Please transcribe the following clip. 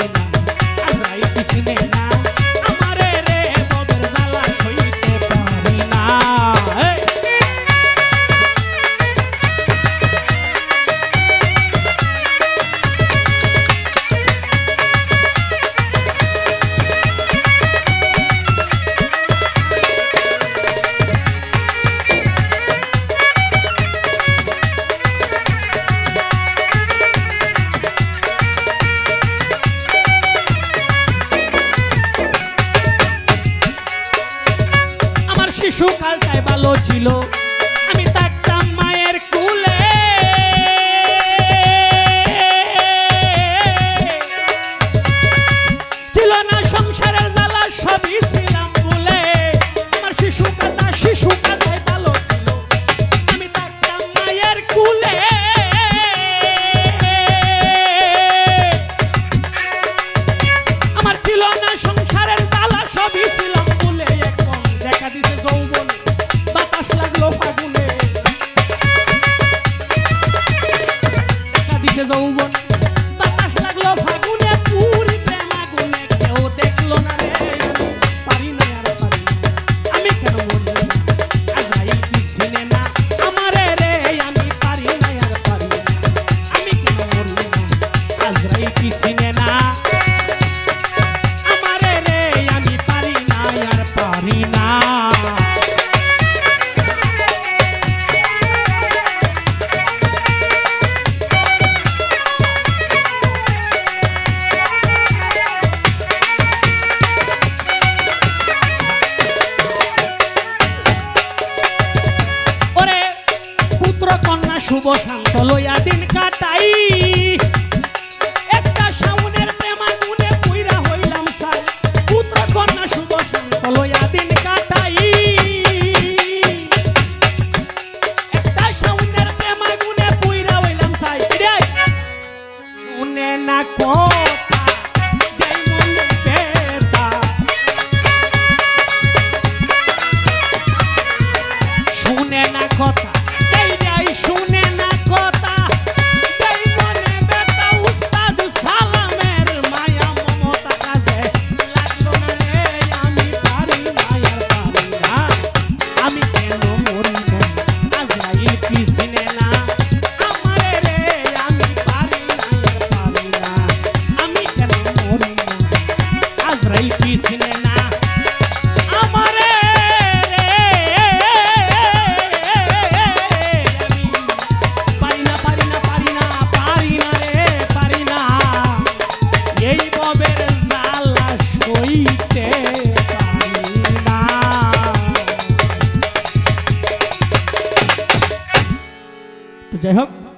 না। রাইট সিনে শিশুকালটাই ভালো ছিল। আমি থাকতাম মায়ের কু শুভ শান্ত লইয়া দিন কাটাই। Jai Hook.